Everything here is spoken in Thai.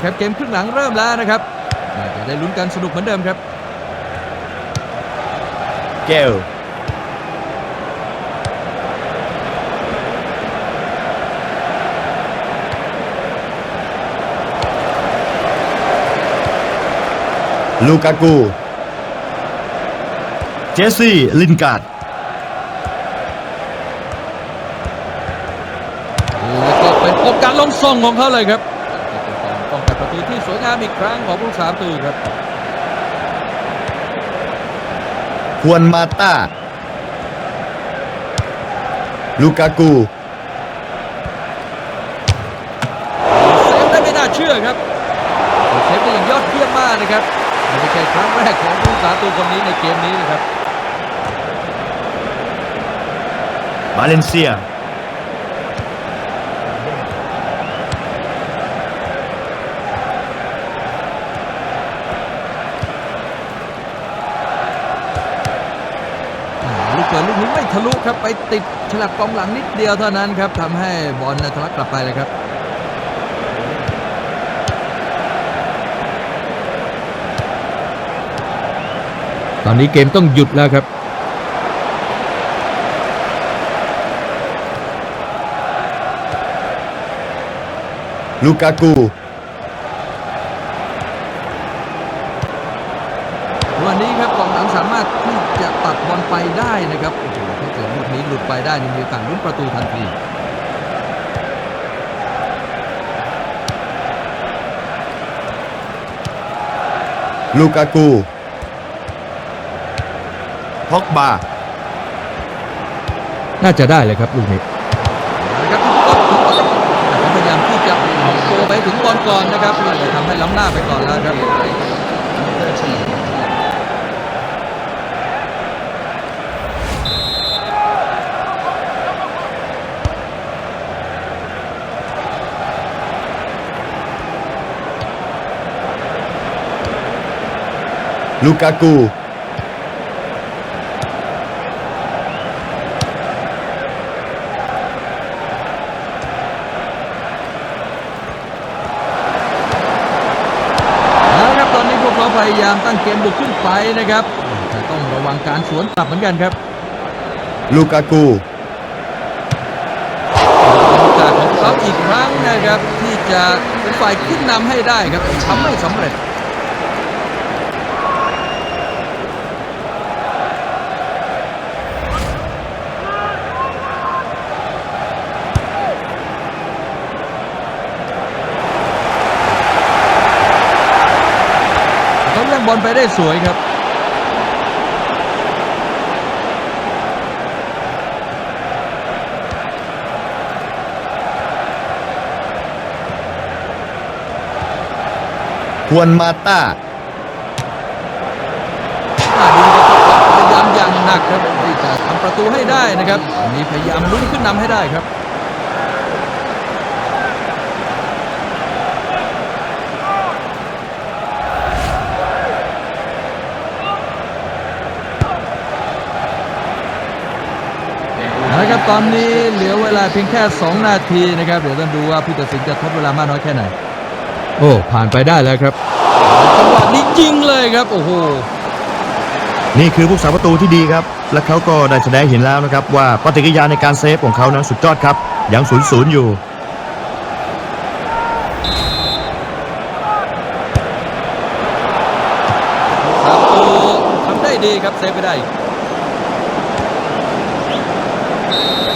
เอาละครับเกมครึ่งหลังเริ่มแล้วนะครับน่าจะได้ลุ้นกันสนุกเหมือนเดิมครับเกลลูกากู เจสซี่ ลินการ์ดแล้วก็เป็นโอกาสลงส่งของเขาเลยครับเป็นการ ป้องกันประตูที่สวยงามอีกครั้งของผู้รักษาประตูครับควนมาตาลูกากูเซฟได้ไม่น่าเชื่อครับเซฟได้อย่างยอดเยี่ยมมากนะครับไม่ใช่ครั้งแรกของผู้รักษาประตูคนนี้ในเกมนี้นะครับมาเลนเซีย ลูกเปิดลูกนี้ไม่ทะลุครับไปติดฉลับกองหลังนิดเดียวเท่านั้นครับทำให้บอลทะลักกลับไปเลยครับตอนนี้เกมต้องหยุดแล้วครับ ลูกากู วันนี้ครับกองหลังสามารถที่จะตัดบอลไปได้นะครับโอ้โหถ้าเกิดลูกนี้หลุดไปได้นี่มีโอกาสลุ้นประตูทันทีลูกากูพ็อกบา น่าจะได้เลยครับลูกนี้นะครับเขาพยายามที่จะเอาตัวไปถึงบอลก่อนนะครับเลยทำให้ล้ำหน้าไปก่อนแล้วครับ ลูกากูเอาละครับตอนนี้พวกเขาพยายามตั้งเกมบุกขึ้นไปนะครับ แต่ต้องระวังการสวนกลับเหมือนกันครับ ลูกากูโอกาสของเขาอีกครั้งนะครับที่จะเป็นฝ่ายขึ้นนำให้ได้ครับทำไม่สำเร็จ เขาเล่นบ อลไปได้สวยครับ ควนมาตาอ่าดูครับพยายามอย่างหนักครับที่จะทำประตูให้ได้นะครับ มีพยายามลุ้นขึ้นนำให้ได้ครับ นะครับตอนนี้เหลือเวลาเพียงแค่ 2 นาทีนะครับเดี๋ยวต้องดูว่าผู้ตัดสินจะทดเวลามากน้อยแค่ไหน โอ้ผ่านไปได้แล้วครับจังหวะนี้ยิงเลยครับโอ้โหนี่คือผู้สาประตูที่ดีครับ และเขาก็ได้แสดงเห็นแล้วนะครับ ว่าปฏิกิริยาในการเซฟของเขานั้นสุดยอดครับยังศูนย์ศูนย์อยู่ครับโอ้ทำได้ดีครับเซฟไปได้อีก Thank you.